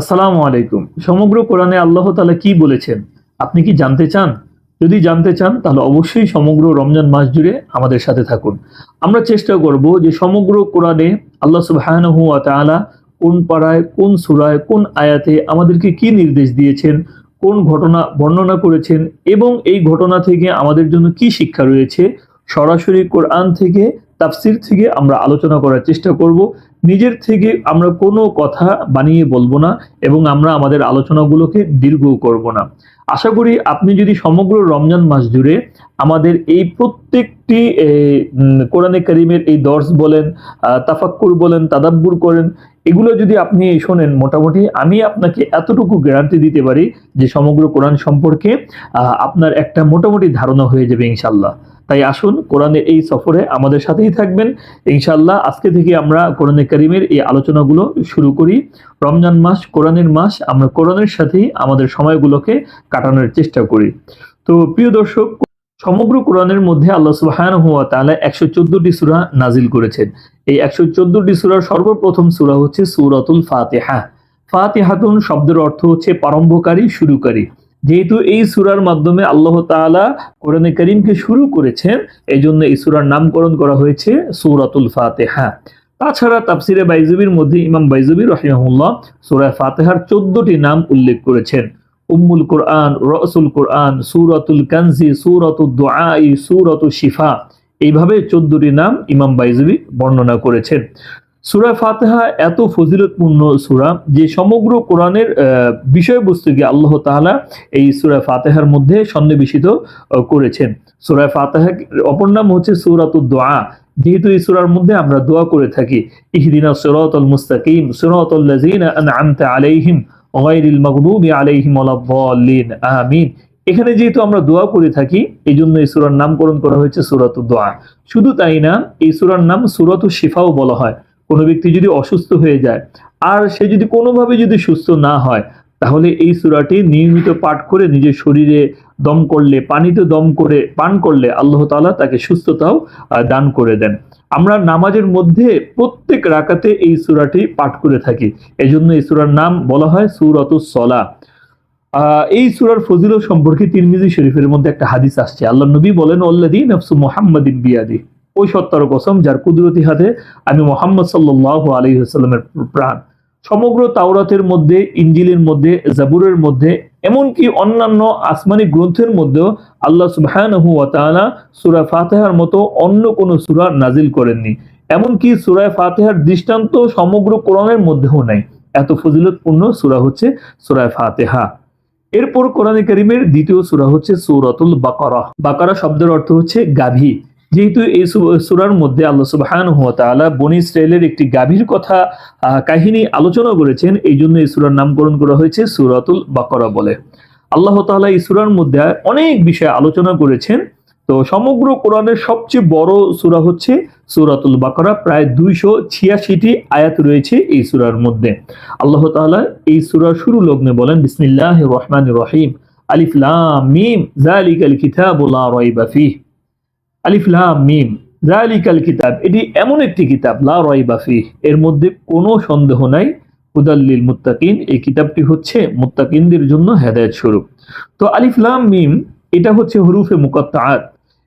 আসসালামু আলাইকুম। সমগ্র কোরআনে আল্লাহ তালা কি বলেছেন? আপনি কি জানতে চান? যদি জানতে চান, তাহলে অবশ্যই সমগ্র রমজান মাস জুড়ে আমাদের সাথে থাকুন। আমরা চেষ্টা করব যে সমগ্র কোরআনে আল্লাহ সুবহানাহু তাআলা কোন পাড়ায়, কোন সুরায়, কোন আয়াতে আমাদেরকে কি নির্দেশ দিয়েছেন, কোন ঘটনা বর্ণনা করেছেন এবং এই ঘটনা থেকে আমাদের জন্য কি শিক্ষা রয়েছে, সরাসরি কোরআন থেকে তাফসির থেকে আমরা আলোচনা করার চেষ্টা করব। নিজের থেকে আমরা কোনো কথা বানিয়ে বলব না এবং আমরা আমাদের আলোচনাগুলোকে দীর্ঘ করব না। আশা করি আপনি যদি সমগ্র রমজান মাস জুড়ে আমাদের এই প্রত্যেকটি কোরআনে করিমের এই দর্শ বলেন তাফাক্কুর বলেন, তাদাব্বুর করেন, এগুলো যদি আপনি শোনেন, মোটামুটি আমি আপনাকে এতটুকু গ্যারান্টি দিতে পারি যে সমগ্র কোরআন সম্পর্কে আপনার একটা মোটামুটি ধারণা হয়ে যাবে ইনশাল্লাহ তাই আসুন কোরআনের এই সফরে আমাদের সাথেই থাকবেন। ইনশাল্লাহ আজকে থেকে আমরা কোরআনে করিমের এই আলোচনাগুলো শুরু করি। রমজান মাস, কোরআনের মাস, আমরা কোরআনের সাথেই আমাদের সময়গুলোকে কাটানোর চেষ্টা করি। তো প্রিয় দর্শক, সমগ্র কোরআনের মধ্যে আল্লাহ সুবহানাহু তাহলে একশো 114টি সূরা নাজিল করেছেন। এই 114টি সূরার সর্বপ্রথম সূরা হচ্ছে সূরাতুল ফাতিহা। ফাতিহাতুন শব্দের অর্থ হচ্ছে প্রারম্ভকারী, শুরুকারী। যেহেতু এই সুরার মাধ্যমে আল্লাহ তাআলা কোরআনে করিমকে শুরু করেছেন এই জন্য এই সূরার নামকরণ করা হয়েছে সূরাতুল ফাতিহা। তাছাড়া তাফসিরে বাইজুবির মধ্যে ইমাম বাইজুবি রহিমাহুল্লাহ সূরা ফাতেহার 14টি নাম উল্লেখ করেছেন। উম্মুল কোরআন, রসুল কোরআন, সূরাতুল কানজি, সূরাতুদ দুআই সূরাতুল শিফা। এইভাবে 14টি নাম ইমাম বাইজুবি বর্ণনা করেছেন। সূরা ফাতেহা এত ফজিলতপূর্ণ সুরা যে সমগ্র কোরআনের বিষয়বস্তুকে আল্লাহ তাআলা এই সূরা ফাতেহার মধ্যে সন্নিবেশিত করেছেন। সূরা ফাতিহা অপর নাম হচ্ছে সূরাতুদ দোয়া। যেহেতু এই সূরার মধ্যে আমরা দোয়া করে থাকি, ইহদিনা সিরাতাল মুস্তাকিম, সিরাতাল লাযিনা আন'আমতা আলাইহিম গায়রিল মাগদুবি আলাইহিম ওয়ালাদ-দাল্লিন আমিন। এখানে যেহেতু আমরা দোয়া করে থাকি এই জন্য এই সূরার নামকরণ করা হয়েছে সূরাতুদ দোয়া। শুধু তাই না, এই সূরার নাম সূরাতুশ শিফাও বলা হয়। কোনো ব্যক্তি যদি অসুস্থ হয়ে যায় আর সে যদি কোনোভাবে যদি সুস্থ না হয়, তাহলে এই সূরাটি নিয়মিত পাঠ করে নিজের শরীরে দম করলে, পানিতে দম করে পান করলে আল্লাহ তাআলা তাকে সুস্থতাও দান করে দেন। আমরা নামাজের মধ্যে প্রত্যেক রাকাতে এই সূরাটি পাঠ করে থাকি। এজন্য এই সূরার নাম বলা হয় সূরাতুস সলা এই সূরার ফজিলত সম্পর্কে তিরমিজি শরীফের মধ্যে একটা হাদিস আসছে। আল্লাহ নবী বলেন অল্লাদি নফসু মুহাম্মাদিন বিয়াদি ওই সত্তার কসম, যার কুদরতি হাতে আমি মোহাম্মদ সাল্লাহ আলী প্রাণ। সমগ্র তাওরাতের মধ্যে ইঞ্জিলের মধ্যে, জাবুরের মধ্যে, এমনকি অন্যান্য আসমানি গ্রন্থের মধ্যেও আল্লাহ সুবহানাহু ওয়া সূরা ফাতিহার মতো অন্য কোনো সূরা নাজিল করেননি। এমনকি সূরা ফাতিহার দৃষ্টান্ত সমগ্র কোরআনের মধ্যেও নাই। এত ফজিলতপূর্ণ সূরা হচ্ছে সূরা ফাতিহা। এরপর কোরআনে কারিমের দ্বিতীয় সূরা হচ্ছে সূরাতুল বাকারা। বাকারা শব্দের অর্থ হচ্ছে গাভী। যেহেতু এই সূরার মধ্যে আল্লাহ সুবহানাহু ওয়া তাআলা বনি ইসরায়েলের একটি গাভীর কথা কাহিনী আলোচনা করেছেন এই জন্য এই সূরার নামকরণ করা হয়েছে সূরাতুল বাকরা বলে। আল্লাহ তাআলা এই সূরার মধ্যে অনেক বিষয় আলোচনা করেছেন। তো সমগ্র কোরআনের সবচেয়ে বড় সূরা হচ্ছে সুরাতুল বাকরা, প্রায় দুইশো ছিয়াশিটি আয়াত রয়েছে এই সুরার মধ্যে। আল্লাহ তাআলা এই সূরার শুরু লগ্নে বলেন, বিসমিল্লাহির রহমান রহিম, আলিফ লাম মিম, যালিকাল কিতাবু লা রাইবা আলিফ মিম, যালিকাল কিতাব, এটি এমন একটি কিতাব, লা রাইবা ফিহ, এর মধ্যে কোনো সন্দেহ নাই। হুদাল্লিল মুত্তাকিন, এই কিতাবটি হচ্ছে মুত্তাকিনদের জন্য হেদায়েত স্বরূপ। তো আলিফ লাম মিম, এটা হচ্ছে হুরুফে মুকাত্তাআত।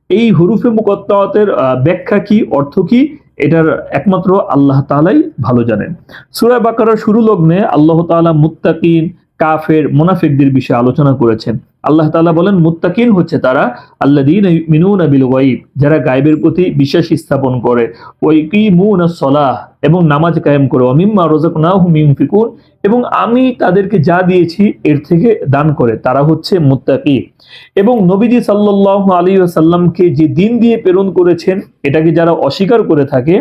এই হরুফে মুকাত্তাআতের ব্যাখ্যা কি, অর্থ কি, এটার একমাত্র আল্লাহ তাআলাই ভালো জানেন। সূরা বাকারার শুরু লগ্নে আল্লাহ তাআলা মুত্তাকিন কাফের মুনাফিকদের বিষয়ে আলোচনা করেছেন। আল্লাহ তালা বলেন, মুত্তাকিন হচ্ছে তারা আল্লাযীনা ইউমিনুনা বিল গায়ব, যারা গায়বের প্রতি বিশ্বাস স্থাপন করে। ওয়া ইকিমুনাস সলাহ, এবং নামাজ কায়েম করে। ওয়া মিম্মা রাযাকনাহুম ইউনফিকুন, এবং আমি তাদেরকে যা দিয়েছি এর থেকে দান করে। তারা হচ্ছে মুত্তাকি। এবং নবীজি সাল্লাল্লাহু আলী ওয়াসাল্লামকে যে দিন দিয়ে প্রেরণ করেছেন, এটাকে যারা অস্বীকার করে থাকে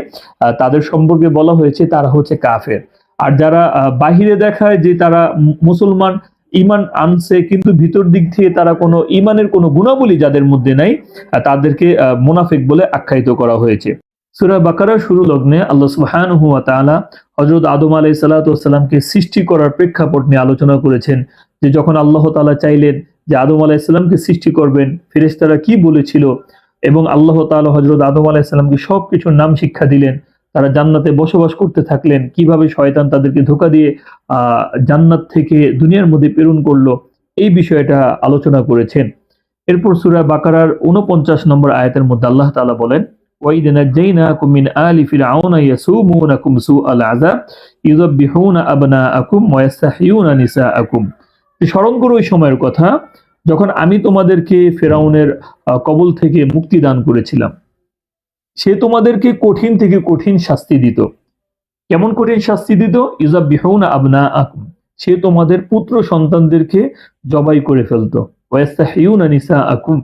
তাদের সম্পর্কে বলা হয়েছে তারা হচ্ছে কাফের। আর যারা বাহিরে দেখায় যে তারা মুসলমান ইমান আনছে, কিন্তু ভিতর দিক থেকে তারা কোনো ইমানের কোনো গুণাবলী যাদের মধ্যে নাই তাদেরকে মুনাফিক বলে আখ্যায়িত করা হয়েছে। সূরা বাকারার শুরু লগ্নে আল্লাহ সুবহানাহু ওয়া তাআলা হযরত আদম আলাইহিস সালাতু সৃষ্টি করার প্রেক্ষাপট নিয়ে আলোচনা করেছেন, যে যখন আল্লাহ তাআলা চাইলেন যে আদম আলাইসাল্লামকে সৃষ্টি করবেন, ফেরেশতারা কি বলেছিল? এবং আল্লাহ তালা হযরত আদম আলাইহিস সালামকে সবকিছুর নাম শিক্ষা দিলেন। তারা জান্নাতে বসবাস করতে থাকলেন কিভাবে শয়তান তাদেরকে ধোকা দিয়ে আহ জান্নাত থেকে দুনিয়ার মধ্যে প্রেরণ করলো এই বিষয়টা আলোচনা করেছেন এরপর সুরা বাকারার উনপঞ্চাশ নম্বর আয়াতের মধ্যে আল্লাহ তাআলা বলেন وَإِذْ نَجَّيْنَاكُمْ مِنْ آلِ فِرْعَوْنَ يَسُومُونَكُمْ سُوءَ الْعَذَابِ يُذَبِّحُونَ أَبْنَاءَكُمْ وَيَسْتَحْيُونَ نِسَاءَكُمْ স্মরণ করো ওই সময়ের কথা যখন আমি তোমাদেরকে ফেরাউনের আহ, কবল থেকে মুক্তি দান করেছিলাম সে তোমাদেরকে কঠিন থেকে কঠিন শাস্তি দিত। কেমন কঠিন শাস্তি দিত? ইউজাবিহুনা আবনা আকুম সে তোমাদের পুত্র সন্তানদেরকে জবাই করে ফেলতো। ওয়াস্তাহিউনা নিসা আকুম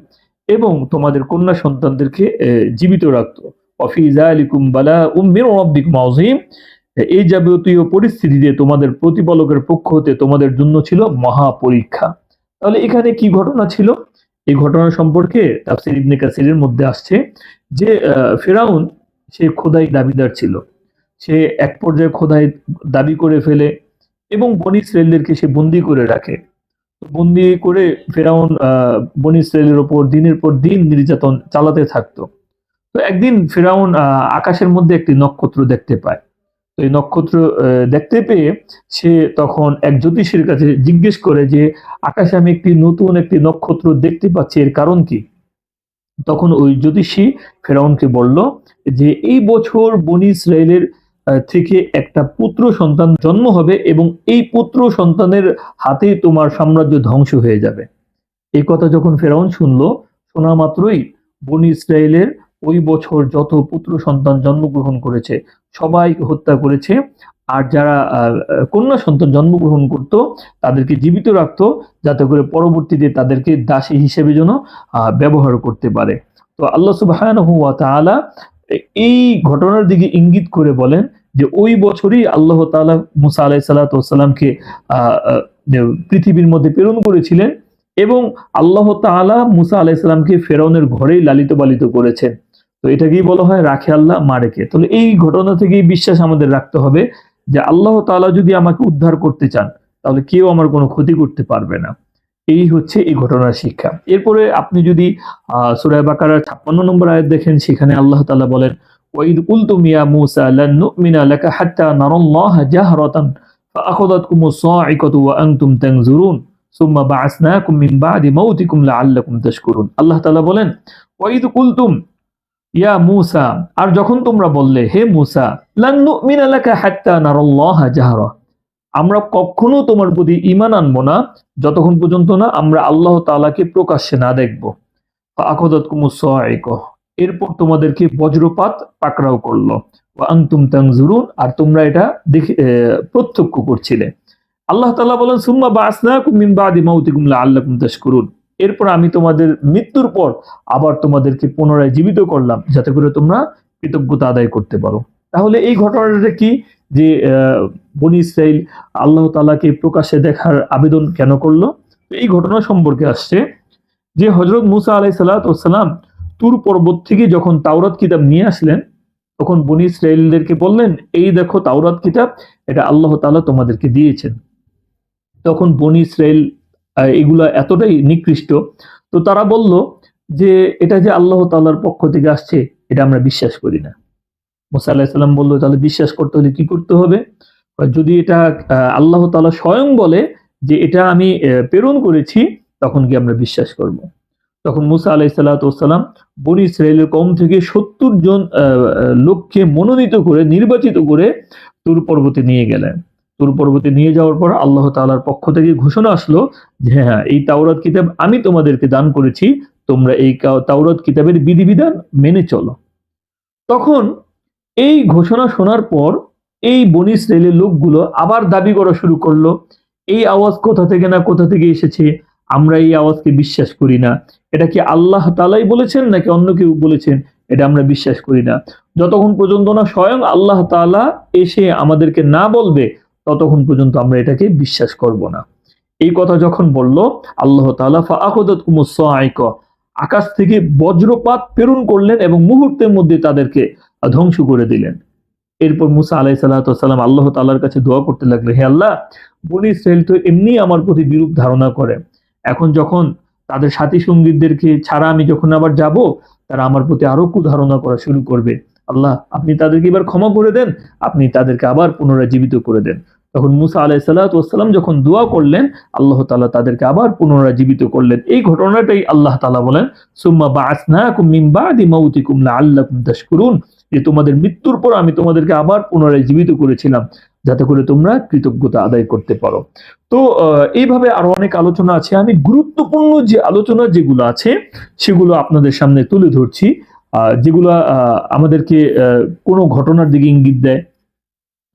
এবং তোমাদের কন্যা সন্তানদেরকে জীবিত রাখতো। অফিজা আলিকুম বালা উম্মির রব্বিকুম আযীম। এই যাবতীয় পরিস্থিতিতে তোমাদের প্রতিপালকের পক্ষ হতে তোমাদের জন্য ছিল মহা পরীক্ষা তাহলে এখানে কি ঘটনা ছিল? এই ঘটনা সম্পর্কে তাফসির ইবনে কাসিরের মধ্যে আসছে যে ফেরাউন সে খোদাই দাবিদার ছিল। সে এক পর্যায়ে খোদাই দাবি করে ফেলে এবং বনি ইসরায়েলদেরকে সে বন্দি করে রাখে। বন্দি করে ফেরাউন বনি ইসরায়েলের ওপর দিনের পর দিন নির্যাতন চালাতে থাকতো। তো একদিন ফেরাউন আকাশের মধ্যে একটি নক্ষত্র দেখতে পায়। তো এই নক্ষত্র দেখতে পেয়ে সে তখন এক জ্যোতিষীর কাছে জিজ্ঞেস করে যে, আকাশে আমি একটি নতুন একটি নক্ষত্র দেখতে পাচ্ছি, এর কারণ কি? তখন ওই জ্যোতিষী ফেরাউনকে বলল যে, এই বছর বনি ইসরায়েলের থেকে একটা পুত্র সন্তান জন্ম হবে এবং এই পুত্র সন্তানের হাতেই তোমার সাম্রাজ্য ধ্বংস হয়ে যাবে। এই কথা যখন ফেরাউন শুনলো, শোনা মাত্রই বনি ইসরায়েলের ওই বছর যত পুত্র সন্তান জন্মগ্রহণ করেছে সবাই হত্যা করেছে। আর যারা কন্যা সন্তান জন্মগ্রহণ করত তাদেরকে জীবিত রাখতো যাতে করে পরবর্তীতে তাদেরকে দাসী হিসেবে যেন ব্যবহার করতে পারে। তো আল্লাহ তাআলা এই ঘটনার দিকে ইঙ্গিত করে বলেন যে ওই বছরই আল্লাহ তাআলা মুসা ওয়াসসালামকে আহ, আহ, পৃথিবীর মধ্যে প্রেরণ করেছিলেন এবং আল্লাহ তাআলা মুসা আলাইহিস সালামকে ফেরাউনের ঘরেই লালিত পালিত করেছেন। তো এটাকেই বলা হয় রাখে আল্লাহ মারেকে তাহলে এই ঘটনা থেকেই বিশ্বাস আমাদের রাখতে হবে যে আল্লাহ তাআলা যদি আমাকে উদ্ধার করতে চান তাহলে কেউ আমার কোনো ক্ষতি করতে পারবে না এই হচ্ছে এই ঘটনার শিক্ষা এরপরে আপনি যদি আহ সুরায় বাকারার ছাপ্পান্ন নম্বর আয়াত দেখেন সেখানে আল্লাহ তাআলা বলেন ওয়াইদ কুলতুম ইয়া মূসা লান নুমিনা লাকা হাত্তা নারাল্লাহা জাহরাতান فأخذتكم الصاعقة وأنتم تنظرون ثم بعثناكم من بعد موتكم لعلكم تشكرون আল্লাহ তাআলা বলেন ওয়াইদ কুলতুম ইয়া মূসা, আর যখন তোমরা বললে, হে মূসা আমরা কখনো তোমার প্রতি ঈমান আনব না, যতক্ষণ পর্যন্ত না আমরা আল্লাহ তাআলাকে প্রকাশ্যে না দেখব। এরপর তোমাদেরকে বজ্রপাত পাকড়াও করল। ওয়া আনতুম তানজুরুন, আর তোমরা এটা দেখে প্রত্যক্ষ করছিলে। আল্লাহ তালা বলেন, সুম্মা বা আসনা বাসনাকুম মিন বাদি মাউতিকুম লাআল্লাকুম তাশকুরুন এরপর আমি তোমাদের মৃত্যুর পর আবার তোমাদেরকে পুনরায় জীবিত করলাম, যাতে করে তোমরা কৃতজ্ঞতা আদায় করতে পারো। তাহলে এই ঘটনাটা কি? যে বনি ইসরাইল আল্লাহ তালাকে প্রকাশ্যে দেখার আবেদন কেন করল? এই ঘটনা সম্পর্কে আসছে যে হজরত মুসা আলাই সালাম তুর পর্বত থেকে যখন তাওরাত কিতাব নিয়ে আসলেন, তখন বনি ইসরায়েলদেরকে বললেন, এই দেখো তাওরাত কিতাব, এটা আল্লাহ তালা তোমাদেরকে দিয়েছেন। তখন বনি ইসরায়েল এগুলা এতটাই নিকৃষ্ট। তো তারা বলল যে, এটা যে আল্লাহ তাআলার পক্ষ থেকে আসছে, এটা আমরা বিশ্বাস করি না। মুসা আলাহিসাল্লাম বলল, তাহলে বিশ্বাস করতে হলে কি করতে হবে? যদি এটা আল্লাহ তাআলা স্বয়ং বলে যে, এটা আমি প্রেরণ করেছি, তখন কি আমরা বিশ্বাস করব? তখন মুসা আলাই সাল্লাম বনি ইসরায়েলের কম থেকে সত্তর জন লোককে মনোনীত করে, নির্বাচিত করে তুর পর্বতে নিয়ে গেলেন। তুর পর্বতে নিয়ে যাওয়ার পর আল্লাহ তাআলার পক্ষ থেকে ঘোষণা আসলো যে হ্যাঁ এই তাওরাত কিতাব আমি তোমাদেরকে দান করেছি, তোমরা এই তাওরাত কিতাবের বিধিবিধান মেনে চলো। তখন এই ঘোষণা শোনার পর এই বনি ইসরায়েলের লোকগুলো আবার দাবি করা শুরু করল, এই আওয়াজ কোথা থেকে না কোথা থেকে এসেছে, আমরা এই আওয়াজকে বিশ্বাস করি না। এটা কি আল্লাহ তালাই বলেছেন নাকি অন্য কেউ বলেছেন, এটা আমরা বিশ্বাস করি না। যতক্ষণ পর্যন্ত না স্বয়ং আল্লাহ তাআলা এসে আমাদেরকে না বলবে ততক্ষণ পর্যন্ত আমরা এটাকে বিশ্বাস করব না। এই কথা যখন বলল, আল্লাহ তাআলা ফাআখাদাতকুমুস সাইক আকাশ থেকে বজ্রপাত প্রেরণ করলেন এবং মুহূর্তের মধ্যে তাদেরকে ধ্বংস করে দিলেন। এরপর মুসা আলাই সাল্লাম আল্লাহ তাআলার কাছে দোয়া করতে লাগল হে আল্লাহ, বনি ইসরায়েল তো এমনি আমার প্রতি বিরূপ ধারণা করে। এখন যখন তাদের সাথী সঙ্গীতদেরকে ছাড়া আমি যখন আবার যাব, তারা আমার প্রতি আরও কুধারণা করা শুরু করবে। আল্লাহ, আপনি তাদেরকে এবার ক্ষমা করে দেন, আপনি তাদেরকে আবার পুনরায় জীবিত করে দেন। তখন মুসা আলাই সাল্লাম যখন দোয়া করলেন আল্লাহ তালা তাদেরকে আবার পুনরায় জীবিত করলেন। এই ঘটনাটাই আল্লাহ তালা বলেন সুম্মা বা মাউতিকুম লাআল্লাকুম তাশকুরুন। যে তোমাদের মৃত্যুর পর আমি তোমাদেরকে আবার পুনরায় জীবিত করেছিলাম যাতে করে তোমরা কৃতজ্ঞতা আদায় করতে পারো। তো এইভাবে আরও অনেক আলোচনা আছে। আমি গুরুত্বপূর্ণ যে আলোচনা যেগুলো আছে সেগুলো আপনাদের সামনে তুলে ধরছি। আহ, যেগুলো আমাদেরকে কোনো ঘটনার দিকে ইঙ্গিত দেয়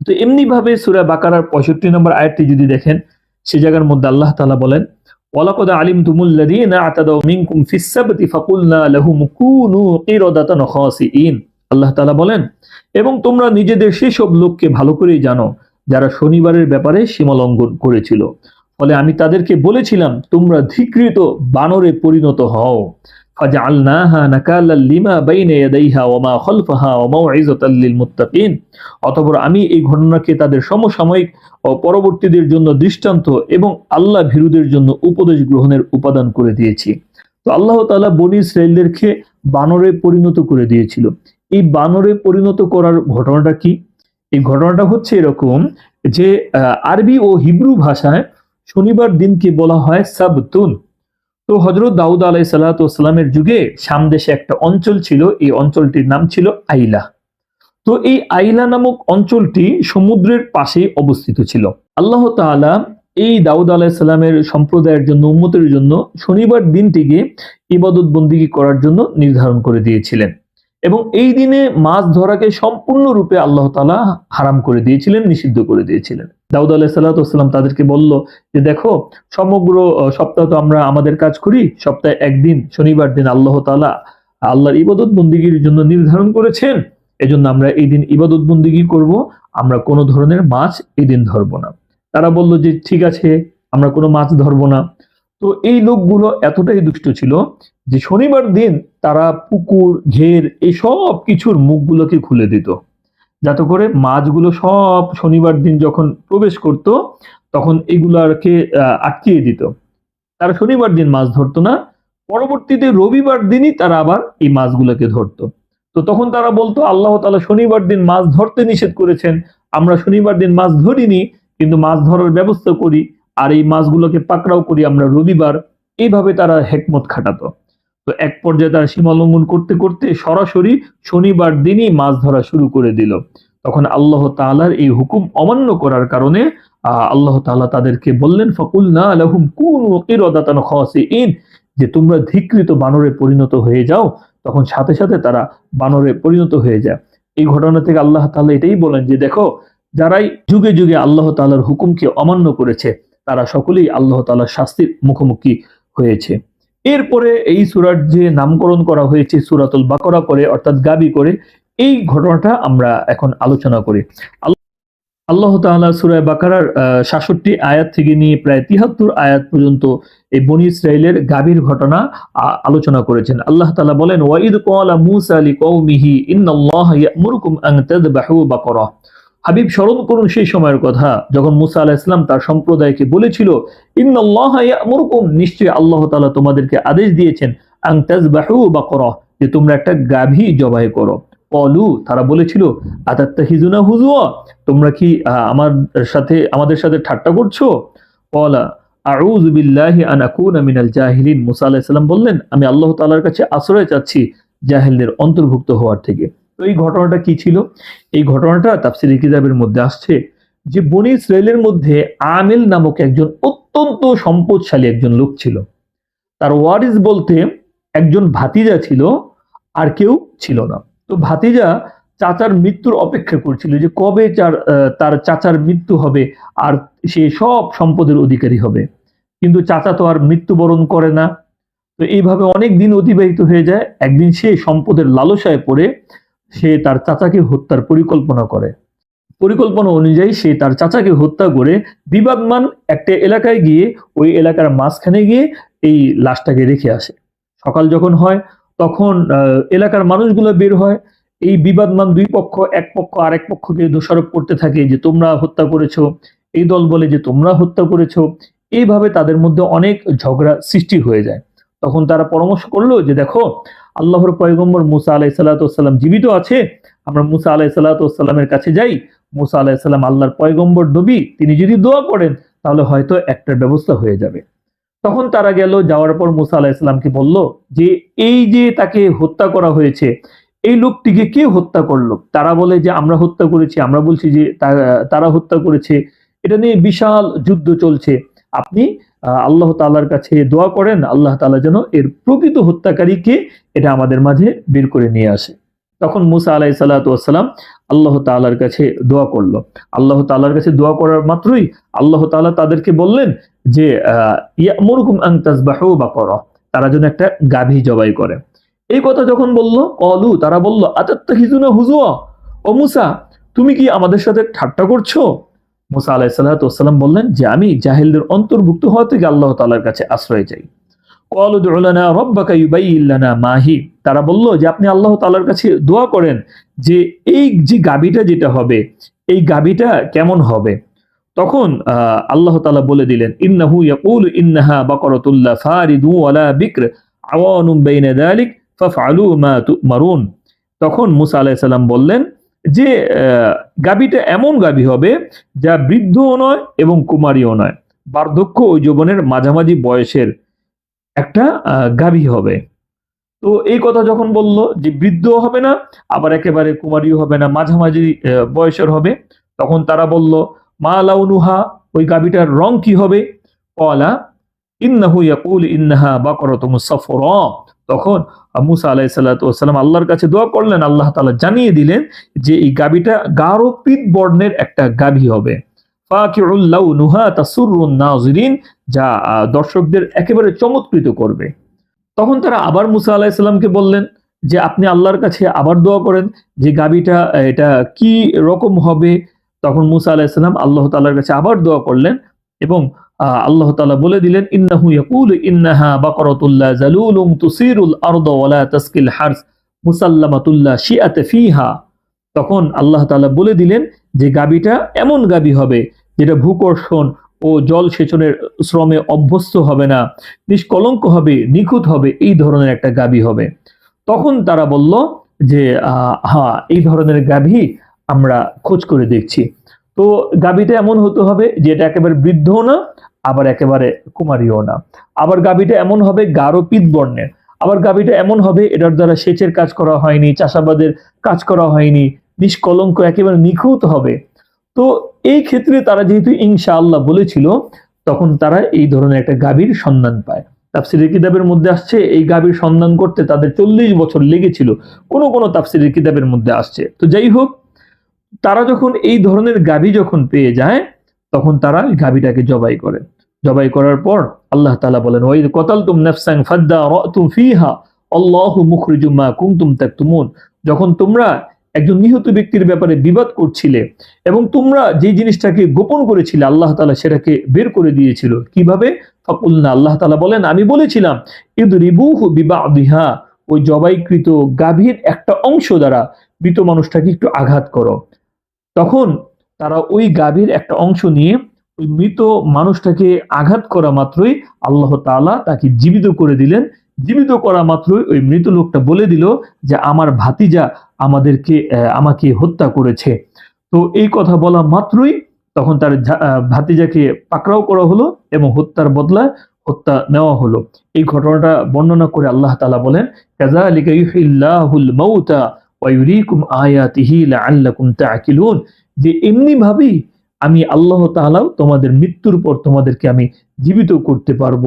তো এমনি ভাবে সুরা বাকারার পঁয়ষট্টি নম্বর আয়াতটি যদি দেখেন, সে জায়গার মধ্যে আল্লাহ তালা বলেন ওলাকদ আলিম লাযীনা আতাদাউ মিনকুম ফিস সাবতি ফাকুলনা লাহুম কুনু কিরাদাতান খাসিইন আল্লাহ তালা বলেন, এবং তোমরা নিজেদের সেসব লোককে ভালো করেই জানো, যারা শনিবারের ব্যাপারে সীমালঙ্ঘন করেছিল। ফলে আমি তাদেরকে বলেছিলাম, তোমরা ধিকৃত বানরে পরিণত হও। অতঃপর আমি এই ঘটনাকে তাদের সমসাময়িক ও পরবর্তীদের জন্য দৃষ্টান্ত এবং আল্লাহ ভীরুদের জন্য উপদেশ গ্রহণের উপাদান করে দিয়েছি। তো আল্লাহ তাআলা বনি ইসরায়েলদেরকে বানরে পরিণত করে দিয়েছিল। এই বানরে পরিণত করার ঘটনাটা কি? এই ঘটনাটা হচ্ছে এরকম যে আরবি ও হিব্রু ভাষায় শনিবার দিনকে বলা হয়? সাবতুন। তো হজরত দাউদ আলাই সাল্লামের যুগে সামদেশে একটা অঞ্চল ছিল, এই অঞ্চলটির নাম ছিল আইলা। তো এই আইলা নামক অঞ্চলটি সমুদ্রের পাশেই অবস্থিত ছিল। আল্লাহ তাআলা এই দাউদ আলাইসাল্লামের সম্প্রদায়ের জন্য, উম্মতের জন্য শনিবার দিনটিকে ইবাদত বন্দিগি করার জন্য নির্ধারণ করে দিয়েছিলেন। এবং এই দিনে মাছ ধরাকে সম্পূর্ণরূপে আল্লাহ তাআলা হারাম করে দিয়েছিলেন, নিষিদ্ধ করে দিয়েছিলেন। দাউদ আলাইসাল্লাম তাদেরকে বলল যে, দেখো, সমগ্র সপ্তাহ তো আমরা আমাদের কাজ করি, সপ্তাহে একদিন, শনিবার দিন আল্লাহ তাআলা আল্লাহর ইবাদত বন্দিগির জন্য নির্ধারণ করেছেন। এজন্য আমরা এই দিন ইবাদত বন্দিগি করব, আমরা কোনো ধরনের মাছ এই দিন ধরবো না। তারা বলল যে, ঠিক আছে, আমরা কোনো মাছ ধরবো না। তো এই লোকগুলো এতটাই দুষ্ট ছিল যে, শনিবার দিন তারা পুকুর, ঘের, এই সব কিছুর মুখগুলোকে খুলে দিত। যাতে করে মাছগুলো সব শনিবার দিন যখন প্রবেশ করত তখন এগুলাকে আহ, আটকিয়ে দিত। তারা শনিবার দিন মাছ ধরতো না পরবর্তীতে রবিবার দিনই তারা আবার এই মাছগুলোকে ধরতো। তো তখন তারা বলতো আল্লাহ তালা শনিবার দিন মাছ ধরতে নিষেধ করেছেন আমরা শনিবার দিন মাছ ধরিনি কিন্তু মাছ ধরার ব্যবস্থা করি আর এই মাছগুলোকে পাকড়াও করি আমরা রবিবার। এইভাবে তারা হেকমত খাটাতো। তো এক পর্যায়ে তারা সীমা লঙ্ঘন করতে করতে সরাসরি শনিবার দিনই মাছ ধরা শুরু করে দিল। তখন আল্লাহ তাআলার এই হুকুম অমান্য করার কারণে আল্লাহ তাআলা তাদেরকে বললেন ফকুল না আলহুম কুন খাসিইন যে তোমরা ধিকৃত বানরে পরিণত হয়ে যাও, তখন সাথে সাথে তারা বানরে পরিণত হয়ে যায়। এই ঘটনা থেকে আল্লাহ তাআলা এটাই বলেন যে, দেখো, যারাই যুগে যুগে আল্লাহ তালার হুকুমকে অমান্য করেছে, তারা সকলেই আল্লাহ তালার শাস্তির মুখোমুখি হয়েছে। এরপরে এই সুরার যে নামকরণ করা হয়েছে সুরাতুল বাকরা করে অর্থাৎ গাবি করে এই ঘটনাটা আমরা এখন আলোচনা করি। আল্লাহ তাআলা সূরা বাকারার সাতষট্টি আয়াত থেকে নিয়ে প্রায় তিহাত্তর আয়াত পর্যন্ত এই বনি ইসরায়েলের গাভীর ঘটনা আ- আলোচনা করেছেন। আল্লাহ তাআলা বলেন, ওয়াইদ ক্বালা মূসা লিকওমিহি, ইন্নাল্লাহা ইয়া'মুরুকুম আন তাযবাহু বাকরা। হাবিব স্মরণ করুন সেই সময়ের কথা, যখন মুসা আলাহ ইসলাম তার সম্প্রদায়কে বলেছিল, ইন্নাল্লাহা ইয়া'মুরুকুম নিশ্চয়ই আল্লাহ তাআলা তোমাদেরকে আদেশ দিয়েছেন, আন বা কর যে তোমরা একটা গাভী জবাই করো। কলু তারা বলেছিল আতাত্তাহিজুনা হুজুয়া তোমরা কি আমার সাথে, আমাদের সাথে ঠাট্টা করছ? কলা আউযু বিল্লাহি আন আকুনা মিনাল জাহিলিন মুসা আলাইহিস সালাম বললেন, আমি আল্লাহ তালার কাছে আশ্রয় চাচ্ছি জাহেলদের অন্তর্ভুক্ত হওয়ার থেকে। তো এই ঘটনাটা কি ছিল? এই ঘটনাটা তাফসীর কিতাবের মধ্যে আসছে যে বনি ইসরায়েলের মধ্যে আমিল নামক একজন অত্যন্ত সম্পদশালী একজন লোক ছিল। তার ওয়ারিস বলতে একজন ভাতিজা ছিল আর কেউ ছিল না। তো ভাতিজা চাচার মৃত্যুর অপেক্ষা করছিল যে কবে তার চাচার মৃত্যু হবে আর সে সব সম্পদের অধিকারী হবে। কিন্তু চাচা তো আর মৃত্যুবরণ করে না। তো এইভাবে অনেক দিন অতিবাহিত হয়ে যায়। একদিন সে সম্পদের লালসায় পড়ে সে তার চাচাকে হত্যার পরিকল্পনা করে। পরিকল্পনা অনুযায়ী সে তার চাচাকে হত্যা করে বিবাদমান একটা এলাকায় গিয়ে ওই এলাকার মাঝখানে গিয়ে এই লাশটাকে রেখে আসে। সকাল যখন হয়, তখন এলাকার মানুষগুলো বের হয়। এই বিবাদমান দুই পক্ষ, এক পক্ষ আর এক পক্ষকে দোষারোপ করতে থাকে যে, তোমরা হত্যা করেছ। এই দল বলে যে, তোমরা হত্যা করেছ। এইভাবে তাদের মধ্যে অনেক ঝগড়া সৃষ্টি হয়ে যায়। তখন তারা পরামর্শ করল যে, দেখো আল্লাহর পয়গম্বর মুসা আলাই সাল্লাম জীবিত আছে, আমরা মুসা আলাহ সাল্লামের কাছে যাই। মুসা আলাহ সাল্লাম আল্লাহর পয়গম্বর নবী, তিনি যদি দোয়া করেন, তাহলে হয়তো একটা ব্যবস্থা হয়ে যাবে। তখন তারা গেল, যাওয়ার পর মুসা আলাহ ইসলামকে বলল যে, এই যে তাকে হত্যা করা হয়েছে, এই লোকটিকে কে হত্যা করল? তারা বলে যে, আমরা হত্যা করেছি। আমরা বলছি যে তারা হত্যা করেছে। এটা নিয়ে বিশাল যুদ্ধ চলছে। আপনি আল্লাহ তালার কাছে দোয়া করেন, আল্লাহ তাআলা যেন এর প্রকৃত হত্যাকারীকে এটা আমাদের মাঝে বের করে নিয়ে আসে। তখন মুসা আলাই সাল্লাম আল্লাহ তাআলার কাছে দোয়া করল। আল্লাহ তালার কাছে দোয়া করার মাত্রই আল্লাহ তাআলা তাদেরকে বললেন যে ইয়ামুরকুম আন তাসবাহু বাকারা, তারা যেন একটা গাভী জবাই করে। এই কথা যখন বলল কলু তারা বলল আতাত্তাখিজুনা হুজুয়া ও মুসা, তুমি কি আমাদের সাথে ঠাট্টা করছ? মুসা আলাইসাল্লাম বললেন যে আমি জাহিলদের অন্তর্ভুক্ত হওয়া থেকে আল্লাহ তালার কাছে আশ্রয় চাই। মাহি। তারা বলল যে আপনি আল্লাহ তাআলার কাছে দোয়া করেন যে এই যে গাবিটা যেটা হবে এই গাবিটা কেমন হবে? তখন আহ, আল্লাহ তাআলা বলে দিলেন ইন্নাহু ইয়াকুলু ইন্নাহা বাকারাতুল্লাহ ফারিদু ওয়ালা বিক্র আওয়ানুম বাইনা যালিক ফাফআলু মা তুমারুন। তখন মুসা আলাইহিস সালাম বললেন যে গাবিটা এমন গাবি হবে যা বৃদ্ধও নয় এবং কুমারীও নয়। বার্ধক্য ও যৌবনের মাঝামাঝি বয়সের একটা গাভী হবে। তো এই কথা যখন বলল যে বৃদ্ধও হবে না, আবার একেবারে কুমারীও হবে না, মাঝামাঝি বয়সের হবে, তখন তারা বলল, মা লাউনুহা, ওই গাভীটার রং কি হবে? কলা, ইন্নাহু ইয়াকুল ইন্নাহা বাকরাতুম সাফরা। তখন মুসা ওয়াসসালাম আল্লাহর কাছে দোয়া করলেন, আল্লাহ তাআলা জানিয়ে দিলেন যে এই গাভীটা গাঢ় পীত বর্ণের একটা গাভী হবে। যা দর্শকদের একেবারে চমৎকৃত করবে। তখন তারা আবার মুসা আলাহিসাল্লামকে বললেন যে, আপনি আল্লাহর কাছে আবার দোয়া করেন যে গাবিটা এটা কি রকম হবে? তখন মুসা আলাহিসাল্লাম আল্লাহ তাআলার কাছে আবার দোয়া করলেন এবং আল্লাহ তাআলা বলে দিলেন, ইন্নাহু ইয়াকুল ইন্নাহা বাকরাতুল্লাহ জালুলুম তুসিরুল আরদ ওয়ালা তাসকিল হারস মুসাল্লামাতুল্লাহ শিআতে ফিহা। তখন আল্লাহ তাআলা বলে দিলেন যে গাবিটা এমন গাবি হবে যেটা ভূকর্ষণ ও জল সেচনের শ্রমে অভ্যস্ত হবে না, নিষ্কলঙ্ক হবে, নিখুঁত হবে, এই ধরনের একটা গাবি হবে। তখন তারা বলল যে হ্যাঁ এই ধরনের গাভী আমরা খোঁজ করে দেখছি। তো গাভীটা এমন হতে হবে যে এটা একেবারে বৃদ্ধও না, আবার একেবারে কুমারীও না। আবার গাভীটা এমন হবে গাঢ় পিত বর্ণের। আবার গাভীটা এমন হবে, এটার দ্বারা সেচের কাজ করা হয়নি, চাষাবাদের কাজ করা হয়নি, নিষ্কলঙ্ক একেবারে নিখুঁত হবে। তো এই ক্ষেত্রে তারা যেহেতু ইনশা আল্লাহ বলেছিল, তখন তারা এই ধরনের একটা গাভীর সন্ধান পায়। তাফসিরের কিতাবের মধ্যে আসছে, এই গাভীর সন্ধান করতে তাদের চল্লিশ বছর লেগেছিল, কোনো কোনো তাফসিরের কিতাবের মধ্যে আসছে। তো যাই হোক তারা যখন এই ধরনের গাভী যখন পেয়ে যায়, তখন তারা গাভীটাকে জবাই করে। জবাই করার পর আল্লাহ তালা বলেন ওই কতাল তুম নাফসাং ফাদ্দা রাতুম ফিহা, আল্লাহু মুখরিজুম মা কুনতুম তাকতুমুন। যখন তোমরা একজন নিহত ব্যক্তির ব্যাপারে বিবাদ করছিলে এবং তোমরা যে জিনিসটাকে গোপন করেছিলে, আল্লাহ তালা সেটাকে বের করে দিয়েছিল। কীভাবে? ফাকুলনা, আল্লাহ তালা বলেন, আমি বলেছিলাম, ইদরিবুহু বিবাদিহা, ওই জবাইকৃত গাভীর একটা অংশ দ্বারা মৃত মানুষটাকে একটু আঘাত করো। তখন তারা ওই গাভীর একটা অংশ নিয়ে ওই মৃত মানুষটাকে আঘাত করা মাত্রই আল্লাহ তাআলা তাকে জীবিত করে দিলেন। জীবিত করা মাত্রই ওই মৃত লোকটা বলে দিল যে, আমার ভাতিজা আমাদেরকে আমাকে হত্যা করেছে। তো এই কথা বলা মাত্রই তখন তার ভাতিজাকে পাকড়াও করা হলো এবং হত্যার বদলা হত্যা নেওয়া হলো। এই ঘটনাটা বর্ণনা করে আল্লাহ তালা বলেন, কাযালিকা ইউহিল্লাহুল মাউতা ওয়া ইউরিকুম আয়াতিহি লাআল্লাকুম তা'কিলুন যে এমনি ভাবেই আমি আল্লাহ তাআলাও তোমাদের মৃত্যুর পর তোমাদেরকে আমি জীবিত করতে পারব।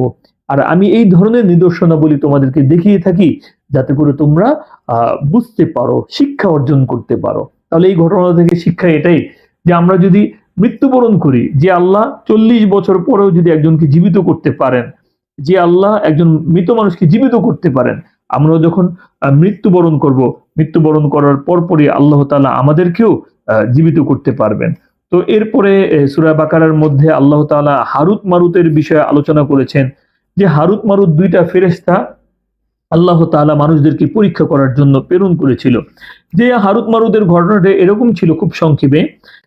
আর আমি এই ধরনের নিদর্শনাবলী তোমাদেরকে দেখিয়ে থাকি যাতে করে তোমরা বুঝতে পারো, শিক্ষা অর্জন করতে পারো। তাহলে এই ঘটনা থেকে শিক্ষা এটাই যে আমরা যদি মৃত্যুবরণ করি, যে আল্লাহ চল্লিশ বছর পরেও যদি একজনকে জীবিত করতে পারেন, যে আল্লাহ একজন মৃত মানুষকে জীবিত করতে পারেন আমরা যখন মৃত্যুবরণ করব, মৃত্যুবরণ করার পরপরই আল্লাহ তাআলা আমাদেরকেও জীবিত করতে পারবেন। তো এরপরে সুরা বাকারার মধ্যে আল্লাহ তাআলা হারুত মারুতের বিষয়ে আলোচনা করেছেন যে হারুত মারুত দুইটা ফেরেশতা আল্লাহ তাআলা মানুষদেরকে পরীক্ষা করার জন্য প্রেরণ করেছিল। যে হারুত মারুতের ঘটনাটা এরকম ছিল খুব সংক্ষেপে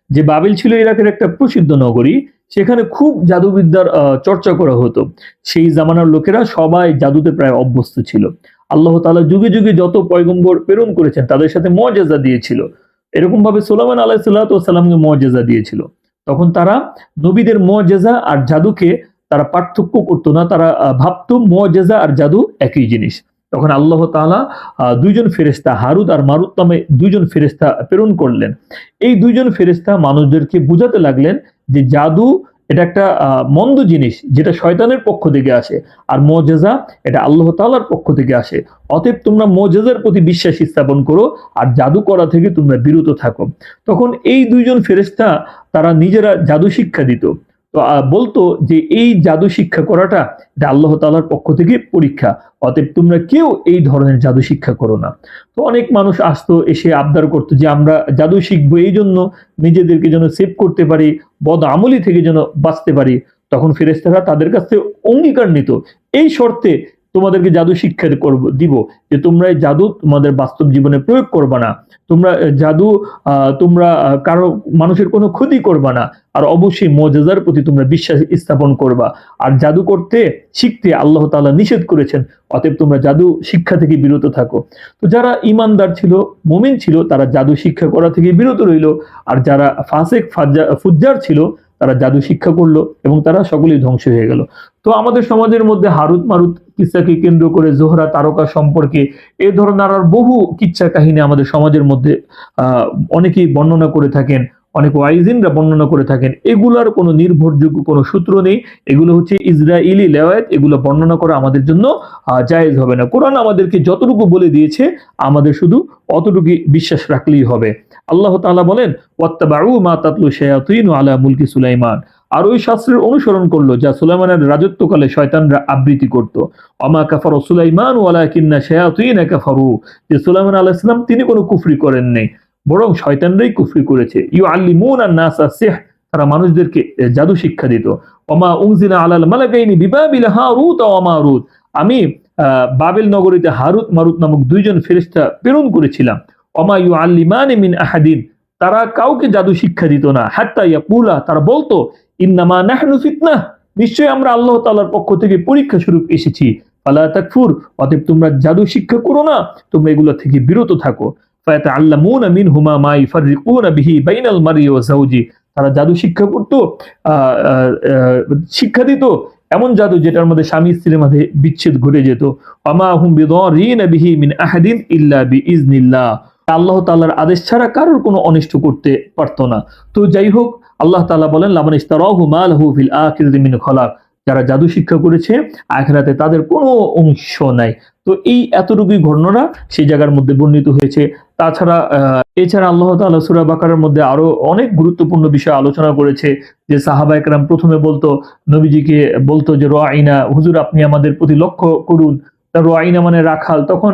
যে বাবেল ছিল ইরাকের একটা প্রসিদ্ধ নগরী, সেখানে খুব জাদুবিদ্যার চর্চা করা হতো। সেই জামানার লোকেরা সবাই জাদুতে প্রায় অভ্যস্ত ছিল। আল্লাহ তালা যুগে যুগে যত পয়গম্বর প্রেরণ করেছেন তাদের সাথে মজেজা দিয়েছিল। এরকম ভাবে সোলামান আলাহ সাল্লাহামকে মজেজা দিয়েছিল। তখন তারা নবীদের মজেজা আর জাদুকে তারা পার্থক্য করতো না তারা ভাবতো মজেজা আর জাদু একই জিনিস। তখন আল্লাহ আহ, দুইজন ফেরেস্তা হারুদ আর মারুত নামে দুইজন ফেরেস্তা প্রেরণ করলেন। এই দুইজন ফেরেস্তা মানুষদেরকে বুঝাতে লাগলেন যে জাদু এটা একটা মন্দ জিনিস যেটা শয়তানের পক্ষ থেকে আসে আর মজেজা এটা আল্লাহ তালার পক্ষ থেকে আসে। অতএব তোমরা মজেজার প্রতি বিশ্বাস স্থাপন করো আর জাদু করা থেকে তোমরা বিরত থাকো। তখন এই দুইজন ফেরেস্তা তারা নিজেরা জাদু শিক্ষা দিত। বলতো যে এই জাদু শিক্ষা করাটা এটা আল্লাহ তালার পক্ষ থেকে পরীক্ষা। অতএব তোমরা কেউ এই ধরনের জাদু শিক্ষা করো না। তো অনেক মানুষ আসতো, এসে আবদার করতো যে আমরা জাদু শিখব এই জন্য, নিজেদেরকে যেন সেভ করতে পারি, বদ আমলি থেকে যেন বাঁচতে পারি। তখন ফেরেস্তারা তাদের কাছ থেকে অঙ্গীকার নিত। এই শর্তে তোমাদেরকে জাদু শিক্ষা করব, দিব যে তোমরা এই জাদু তোমাদের বাস্তব জীবনে প্রয়োগ করবা না। তোমরা জাদু তোমরা কারও মানুষের কোনো ক্ষতি করবা না। আর অবশ্যই মজাজার প্রতি তোমরা বিশ্বাস স্থাপন করবা। আর জাদু করতে, শিখতে আল্লাহ তালা নিষেধ করেছেন, অতএব তোমরা জাদু শিক্ষা থেকে বিরত থাকো। তো যারা ইমানদার ছিল, মুমিন ছিল, তারা জাদু শিক্ষা করা থেকে বিরত রইল। আর যারা ফাসেক, ফাজ্জা- ফুজ্জার ছিল তারা জাদু শিক্ষা করল এবং তারা সকলেই ধ্বংস হয়ে গেল। তো আমাদের সমাজের মধ্যে হারুত মারুত কিচ্ছাকে কেন্দ্র করে জোহরা তারকা সম্পর্কে এ ধরনের আর বহু কিচ্ছা কাহিনী আমাদের সমাজের মধ্যে, আহ, অনেকেই বর্ণনা করে থাকেন, অনেক ওয়াইজিনরা বর্ণনা করে থাকেন। এগুলার কোনো নির্ভরযোগ্য কোনো সূত্র নেই। এগুলো হচ্ছে ইসরায়েলি লেওয়ায়ত, এগুলো বর্ণনা করা আমাদের জন্য জায়েজ হবে না। কোরআন আমাদেরকে যতটুকু বলে দিয়েছে, আমাদের শুধু অতটুকু বিশ্বাস রাখলেই হবে। আল্লাহ তাআলা বলেন, ওয়াত্তাবাউ মা তাতলু শায়াতিন আলা মুলকি সুলাইমান। আর ওই শাস্ত্রের অনুসরণ করল, যা সুলাইমানের রাজত্বকালে শয়তানরা আবৃত্তি করত। অমা কাফার সুলাইমান, ওয়ালাকিন্না শায়াতিন কাফারু। যে সুলাইমান আলাইহিস সালাম, তিনি কোনো কুফরি করেন নাই, বরং শয়তানরাই কুফরি করেছে। ইউ আল্লিমুন আর নাসা সিহ। তারা মানুষদেরকে জাদু শিক্ষা দিত। অমা উংজিলা আলাল মালাকাইনি বিবাবিল হারুত ও মারুত। আমি বাবেল নগরীতে হারুত মারুত নামক দুইজন ফেরেশতা প্রেরণ করেছিলাম। আহাদিন। তারা কাউকে জাদু শিক্ষা দিত না। তারা বলতো, ইন্নামা নাহনু ফিতনাহ নিশ্চয়ই আমরা আল্লাহ তাআলার পক্ষ থেকে পরীক্ষা স্বরূপ এসেছি। ফালা তাকফুর, অতএব তোমরা জাদু শিক্ষা করো না, তোমরা এগুলো থেকে বিরত থাকো। তারা জাদু শিক্ষা করতো শিক্ষা দিত, এমন জাদু যেটার মধ্যে স্বামী স্ত্রীর মধ্যে বিচ্ছেদ ঘটে যেত। আমা হুম বিদরিনা বিহি মিন আহাদিন ইল্লা বিইজনিল্লাহ আল্লাহ তাআলার আদেশ ছাড়া কারোর কোনো অনিষ্ট করতে পারতো না। তো যাই হোক, আল্লাহ তাআলা বলেন, লামান ইস্তারাহু খলাক। যারা জাদু শিক্ষা করেছে, আখেরাতে তাদের কোনো অংশ নাই। তো এই এতটুকুই ঘটনা সেই জায়গার মধ্যে বর্ণিত হয়েছে। তাছাড়া এছাড়া আল্লাহ তাআলা সুরা বাকারের মধ্যে আরও অনেক গুরুত্বপূর্ণ বিষয় আলোচনা করেছে, যে সাহাবা একরাম প্রথমে বলতো, নবীজিকে বলতো যে রাইনা হুজুর, আপনি আমাদের প্রতি লক্ষ্য করুন। তা রাইনা মানে রাখাল। তখন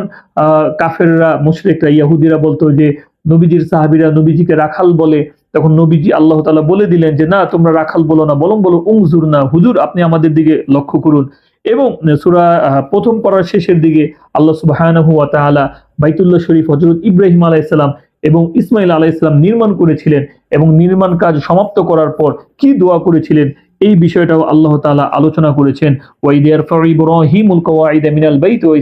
কাফেররা, মুশরিকরা, ইয়াহুদিরা বলতো যে, নবীজির সাহাবীরা নবীজিকে রাখাল বলে। তখন নবীজি আল্লাহ তাআলা বলে দিলেন যে, না, তোমরা রাখাল বলো না। বলং বলো উংজুর না হুজুর, আপনি আমাদের দিকে লক্ষ্য করুন। এবং সুরা প্রথম পড়ার শেষের দিকে আল্লাহ তাআলা বাইতুল্লাহ শরীফ হযরত ইব্রাহিম আলাইহিস সালাম এবং ইসমাইল আলাইহিস সালাম নির্মাণ করেছিলেন এবং নির্মাণ কাজ সমাপ্ত করার পর কি দোয়া করেছিলেন? এই বিষয়টাও আল্লাহ তাআলা আলোচনা করেছেন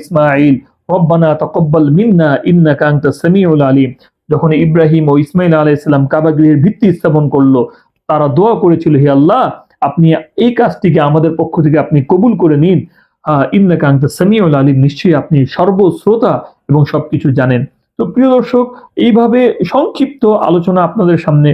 ইসমাঈল রব্বানা তাকাব্বাল মিন্না ইন্নাকা আনতাস সামিউল আলিম। যখন ইব্রাহিম ও ইসমাইল আলাইহিস সালাম কাবা গৃহের ভিত্তি স্থাপন করল তারা দোয়া করেছিল হে আল্লাহ আপনি এই কাজটিকে আমাদের পক্ষ থেকে আপনি কবুল করে নিন। আহ, ইন্নাকা আনতাস সামিউল আলিম নিশ্চয়ই আপনি সর্বশ্রোতা এবং সবকিছু জানেন। তো প্রিয় দর্শক এইভাবে সংক্ষিপ্ত আলোচনা আপনাদের সামনে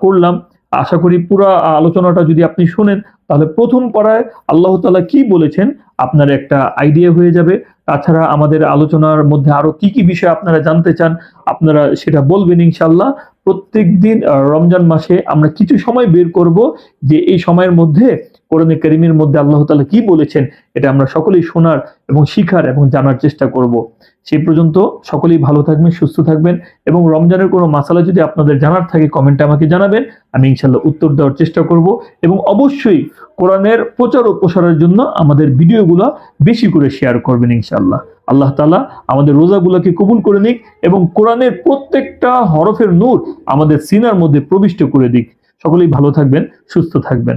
করলাম। আশা করি পুরো আলোচনাটা যদি আপনি শোনেন, তাহলে প্রথম পড়ায় আল্লাহ তালা কি বলেছেন আপনার একটা আইডিয়া হয়ে যাবে। তাছাড়া আমাদের আলোচনার মধ্যে আরও কি কি বিষয় আপনারা জানতে চান, আপনারা সেটা বলবেন ইনশাল্লাহ প্রত্যেক দিন রমজান মাসে আমরা কিছু সময় বের করব যে এই সময়ের মধ্যে কোরআনে করিমের মধ্যে আল্লাহ তাআলা কি বলেছেন, এটা আমরা সকলেই শোনার এবং শিখার এবং জানার চেষ্টা করব। সেই পর্যন্ত সকলেই ভালো থাকবেন, সুস্থ থাকবেন এবং রমজানের কোনো মাসালা যদি আপনাদের জানার থাকে, কমেন্টে আমাকে জানাবেন, আমি ইনশাল্লাহ উত্তর দেওয়ার চেষ্টা করব এবং অবশ্যই কোরআনের প্রচার ও প্রসারের জন্য আমাদের ভিডিওগুলো বেশি করে শেয়ার করবেন ইনশাল্লাহ আল্লাহ তালা আমাদের রোজাগুলোকে কবুল করে নিক এবং কোরআনের প্রত্যেকটা হরফের নূর আমাদের সিনার মধ্যে প্রবিষ্ট করে দিক। সকলেই ভালো থাকবেন, সুস্থ থাকবেন।